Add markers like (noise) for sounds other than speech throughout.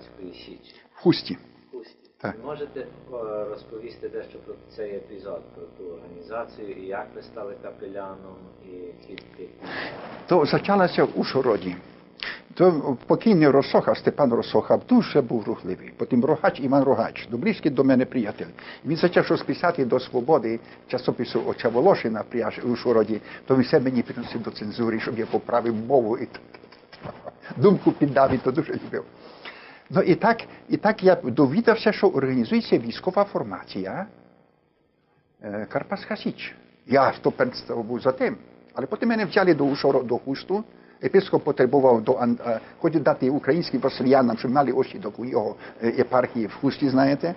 Карпатської Січі. в Хусті. Так. Можете розповісти дещо про цей епізод, про ту організацію і як ви стали капеляном і звідки? То почалося в Ушгороді. То покійний Росоха, Степан Росоха, дуже був рухливий. Потім Рогач Іван Рогач, близький до мене приятель. Він почав щось писати до свободи часопису Оча Волошина Аш- Ушгороді, то він все мені приносив до цензури, щоб я поправив мову і думку піддав, і то дуже любив. Ну і так, і так я довідався, що організується військова формація Карпатська Січ. Я стопенство був за тим. Але потім мене взяли до Ушоро, до Хусту. Епископ потребував до хотів дати українським васильянам, щоб мали очі до його єпархії в Хусті, знаєте.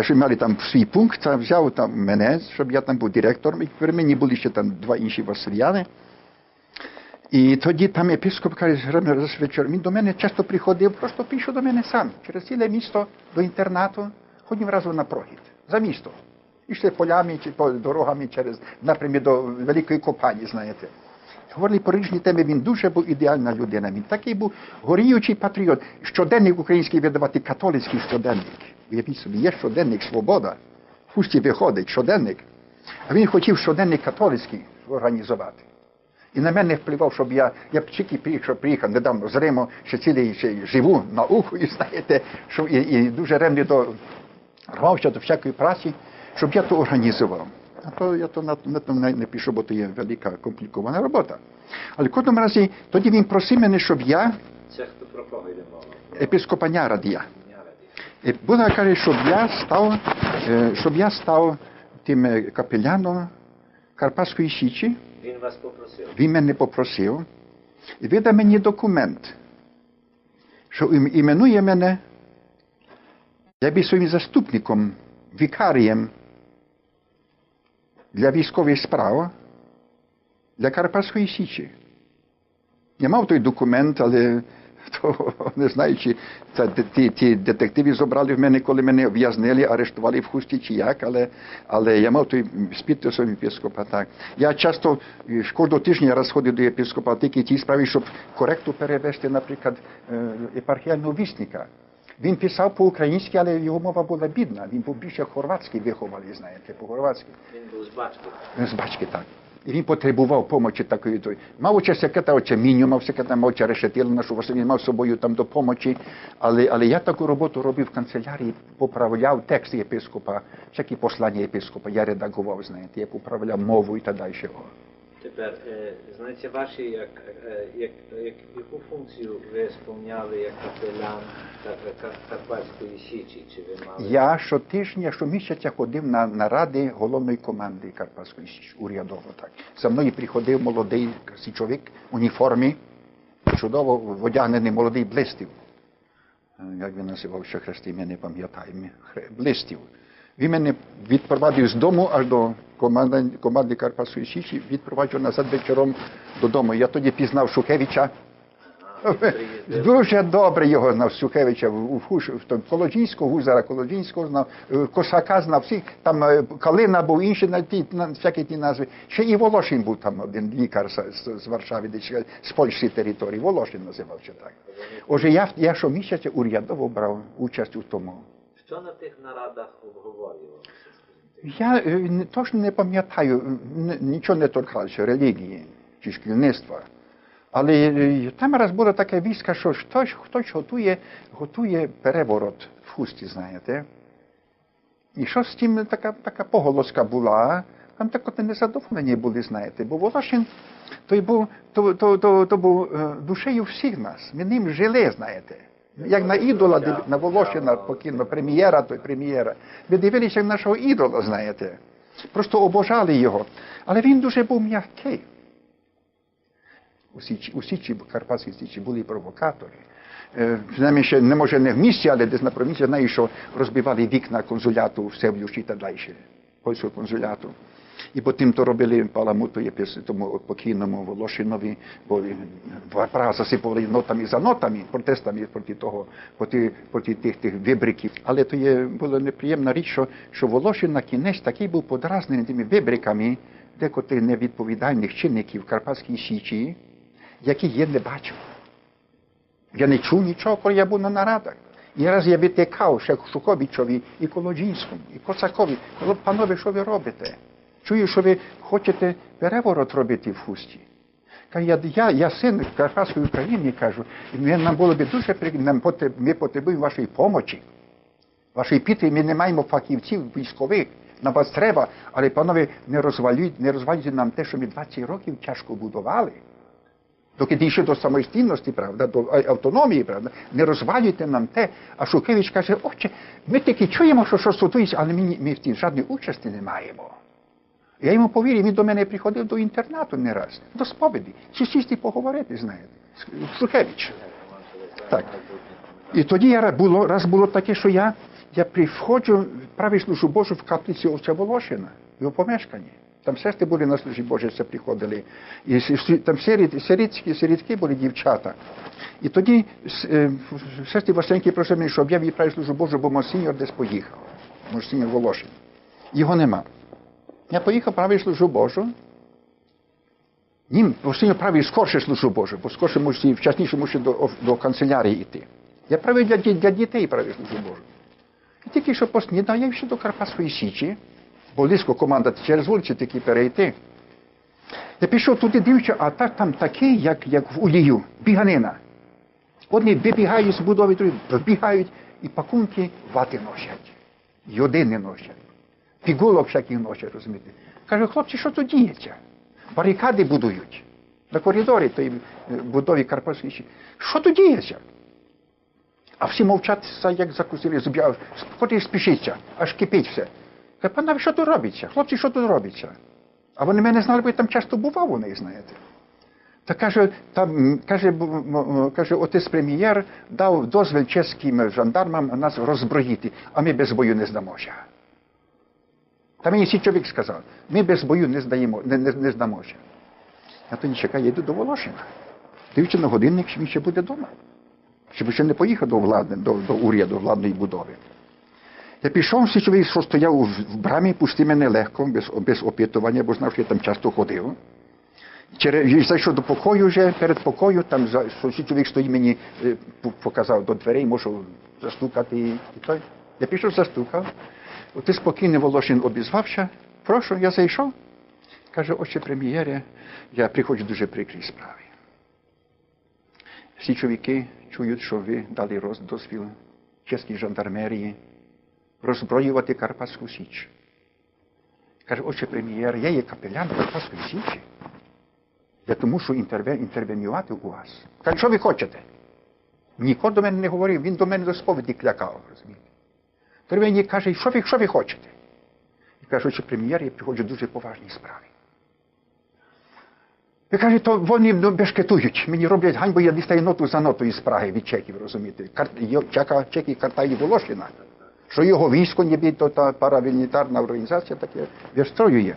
Щоб мали там свій пункт, взяв там мене, щоб я там був директором. І при мені були ще там два інші васильяни. І тоді там епископ каже, раз він до мене часто приходив, просто пішов до мене сам, через ціле місто до інтернату, ходив разом на прохід, за місто. Ішли полями чи по дорогами через напрямі до Великої Копані, знаєте. Говорили по різні теми, він дуже був ідеальна людина. Він такий був горіючий патріот. Щоденник український видавати католицький щоденник. Уявіть собі, є щоденник Свобода. В Хусті виходить щоденник. А він хотів щоденник католицький організувати. І на мене впливав, щоб я, я б тільки приїхав, приїхав недавно з Риму, ще цілий ще живу наукою, знаєте, що і, і дуже ревний до рвався до всякої праці, щоб я то організував. А то я то на, на то не, не пішов, бо то є велика комплікована робота. Але в кожному разі, тоді він просив мене, щоб я, Це хто про кого йде мова? епископаня радія, і Буда каже, щоб я став, е, щоб я став тим е, капеляном Карпатської Січі. Він вас попросив. Він мене попросив і видав мені документ, що ім- іменує мене я би своїм заступником, вікарієм для військових справ для Карпатської Січі. Я мав той документ, але (laughs) то, не знаю, чи це, ті, ті детективи забрали в мене, коли мене в'язнили, арештували в хусті чи як, але, але я мав той з підписом єпископа. Так. Я часто е, кожного тижня раз ходив до єпископа тільки ті справи, щоб коректно перевести, наприклад, е, єпархіального вісника. Він писав по-українськи, але його мова була бідна. Він був більше хорватський вихований, знаєте, по-хорватськи. Він був з бачки. З бачки так. І він потребував помочі такої. Мав оче секрета, оче міню, мав секрета, мав оче решетила нашу Василь, мав собою там до помочі. Але, але я таку роботу робив в канцелярії, поправляв текст єпископа, всякі послання єпископа, я редагував, знаєте, я поправляв мову і так далі. Тепер, е, знаєте, ваші, як, е, як, як, яку функцію ви сповняли як капелян Кар- Кар- Карпатської Січі? Чи ви мали? Я щотижня, щомісяця ходив на наради головної команди Карпатської Січ, урядово так. За мною приходив молодий січовик в уніформі, чудово одягнений молодий блистів. Е, Як він називався хрестим, я не пам'ятаю. Блистів. Він мене відпровадив з дому аж до команди, команди Карпатської Січі, відпроваджував назад вечором додому. Я тоді пізнав Шухевича. Дуже добре його знав Сухевича в, Хуш- Колоджінського, Гузара Колоджінського знав, е, Косака знав всіх, там е, Калина був інші на ті, на, всякі ті назви. Ще і Волошин був там один лікар з, з, з Варшави, десь е, з польської території. Волошин називався так. Отже, я, я щомісяця урядово брав участь у тому. Що на тих нарадах обговорювалося? Я е, точно не пам'ятаю, нічого не торкалося релігії чи шкільництва. Але е, там раз було таке військо, що хтось, хтось готує, готує переворот в хусті, знаєте. І що з тим така, така поголоска була, там так незадоволені були, знаєте, бо Волошин той був, то, то, то, то був е, душею всіх нас. Ми ним жили, знаєте. Як на ідола, на Волошина покійно, прем'єра, той прем'єра. Ми дивилися нашого ідола, знаєте. Просто обожали його. Але він дуже був м'який. У Січі, у Січі, були провокатори. Е, ще не може не в місті, але десь на провінції знаю, що розбивали вікна консуляту в Севлющі та далі, польського консуляту. І потім то робили паламуту єпис- тому покійному Волошинові, бо Прага засипували нотами за нотами, протестами проти того, проти, проти тих, тих вибриків. Але то є була неприємна річ, що, що Волошин на кінець такий був подразнений тими вибриками декотрих невідповідальних чинників Карпатській Січі, яких я не бачив. Я не чув нічого, коли я був на нарадах. І раз я витикав ще Шуховичові і Колоджінському, і Коцакові. Панове, що ви робите? Чую, що ви хочете переворот робити в хусті. Я, я, я син Карпатської України, кажу, нам було б дуже при- нам ми потребуємо вашої помочі. Вашої підтримки, ми не маємо фахівців військових, на вас треба, але, панове, не розвалюйте, не розвалюйте нам те, що ми 20 років тяжко будували. Доки дійшли до самостійності, правда, до автономії, правда, не розвалюйте нам те. А Шухевич каже, отче, ми тільки чуємо, що щось готується, але ми, ми в тій жодної участі не маємо. Я йому повірив, він до мене приходив до інтернату не раз, до сповіді, чи сісти поговорити, знаєте. Шухевич. Так. І тоді я було, раз було таке, що я, я приходжу, правий служу Божу в каплиці отця Волошина, його помешканні. Там сестри були на службі Божій, все приходили. І там сиріт, сирітські, сирітки були дівчата. І тоді е, сестри Васеньки просили щоб я відправив службу Божу, бо Монсіньор десь поїхав. Монсіньор Волошин. Його нема. Я поїхав правий службу Божу. Нім постійно правий скорше служу Божу, бо скорше мусить, вчасніше мусить до, до канцелярії йти. Я правий для, для дітей правий служу Божу. І тільки що поснідав, я йшов до Карпатської Січі, бо близько команда через вулиці таки перейти. Я пішов туди, дивлюся, а так там такий, як, як в Улію, біганина. Одні вибігають з будови, другі вбігають і пакунки вати носять. Йодини носять. Пігулок всяких носять, розумієте. Кажу, хлопці, що тут діється? Барикади будують. На коридорі тої е, будові Карпатської Що тут діється? А всі мовчаться, як закусили зуб'я, ході спішиться, аж кипить все. Каже, панове, що тут робиться? Хлопці, що тут робиться? А вони мене знали, бо я там часто бував, вони знаєте. Та каже, там, каже, каже, отець прем'єр дав дозвіл чеським жандармам нас роззброїти, а ми без бою не здамося. Та мені січовик сказав, ми без бою не, здаємо, не, не, не здамося. Я тоді чекаю, я йду до Волошина. Дивлюся на годинник, що він ще буде вдома. Щоб ще не поїхав до влади, до, до уряду владної будови. Я пішов, січовий, що стояв в, брамі, пусти мене легко, без, без опитування, бо знав, що я там часто ходив. Через, зайшов до покою вже, перед покою, там січовик стоїть мені, е, показав до дверей, можу застукати і той. Я пішов, застукав. Ти спокійний Волошин обізвався. Прошу, я зайшов. Каже, отче прем'єре, я приходжу дуже прикрій справи. Всі чоловіки чують, що ви дали роз- дозвіл чеській жандармерії роззброювати Карпатську Січ. Каже, отче прем'єр, я є капелян Карпатської Січі. Я тому мушу інтерве, інтервенювати у вас. Каже, що ви хочете? Нікого до мене не говорив, він до мене до сповіді клякав, розумієте. Тоді мені каже, що ви, що ви хочете? І каже, отче прем'єр, я приходжу дуже поважній справі. Ви каже, то вони ну, бешкетують. Мені роблять ганьбу, я дістаю ноту за нотою з Праги від чеків, розумієте. Кар... Чека, чеки картаї Волошина. Що його військо ніби то та парамілітарна організація таке вистроює.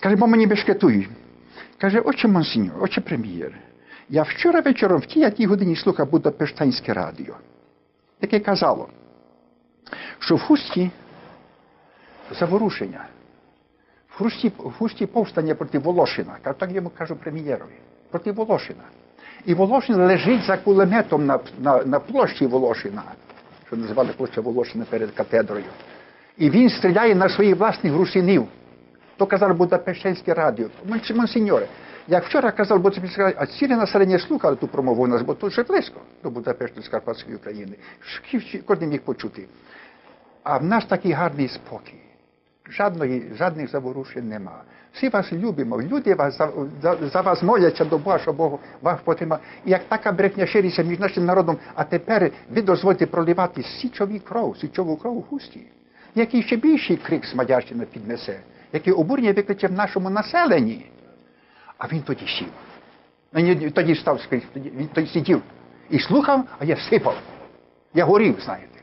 Каже, бо мені бешкетують. Каже, отче монсеньор, отче прем'єр, я вчора вечором в тій тій годині слухав Будапештанське радіо, яке казало, що в Хусті заворушення. В Хусті, в Хусті повстання проти Волошина. Так йому кажу прем'єрові. Проти Волошина. І Волошин лежить за кулеметом на, на, на площі Волошина, що називали площа Волошина перед катедрою. І він стріляє на своїх власних русинів. То казав Будапештинське радіо. Монсеньоре, як вчора казав радіо, а ціле населення слухали ту промову у нас, бо тут вже близько до Будапешта з Карпатської України. Кожен міг почути. А в нас такий гарний спокій. Жадної, жадних заворушень нема. Всі вас любимо, люди вас за, за, за вас моляться до Бога, що Бог вас потримав. І як така брехня шириться між нашим народом, а тепер ви дозвольте проливати січові кров, січову кров у хусті, який ще більший крик Смадярщина піднесе, який обурення викличе в нашому населенні. А він тоді сів. А Тоді став він тоді сидів і слухав, а я сипав. Я горів, знаєте.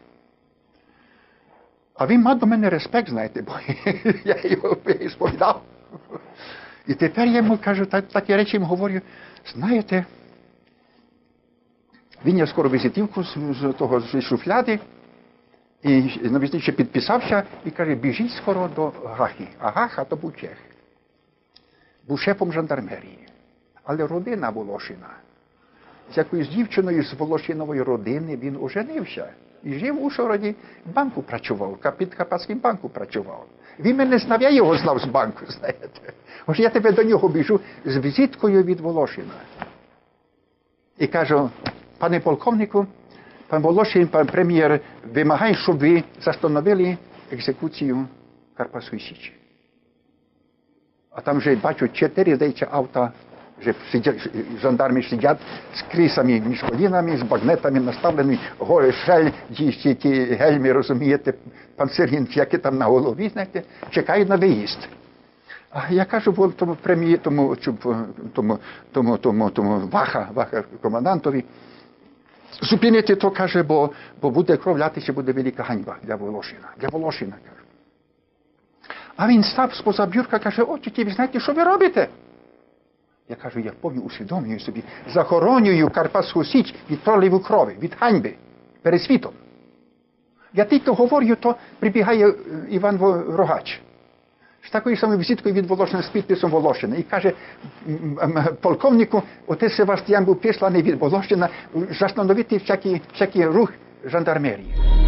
А він мав до мене респект, знаєте, бо (laughs) я його сповідав. І тепер я йому кажу, так, такі речі йому говорю, знаєте, він я скоро візитівку з, того з шуфляди, і на візниці підписався і каже, біжіть скоро до Гахи. А Гаха то був чех. Був шефом жандармерії. Але родина Волошина з якоюсь дівчиною з Волошинової родини, він оженився. І жив у Ужгороді, в банку працював, під Карпатським банку працював. Він мене знав, я його знав з банку, знаєте. Ось я тебе до нього біжу з візиткою від Волошина. І кажу, пане полковнику, пан Волошин, пан прем'єр, вимагає, щоб ви застановили екзекуцію Карпатської Січі. Там вже бачу чотири здається авто, вже сидять, жандарми сидять з крисами між колінами, з багнетами наставлені, гори шель, ті, ті, гельми, розумієте, панцирін, які там на голові, знаєте, чекають на виїзд. А я кажу бо тому прем'єр, тому, тому, тому, тому, тому ваха, ваха командантові, зупинити то каже, бо, бо буде кров лятися, буде велика ганьба для Волошина. Для Волошина, каже. А він став споза бюрка, каже, о, тіті, ви знаєте, що ви робите? Я кажу, я повні усвідомлюю собі, захоронюю Карпатську Січ від проливу крові, від ганьби перед світом. Я тільки говорю, то прибігає Іван Рогач. З такою самою візиткою від Волошина з підписом Волошина. І каже полковнику, отець Севастьян був присланий від Волошина застановити всякий, всякий рух жандармерії.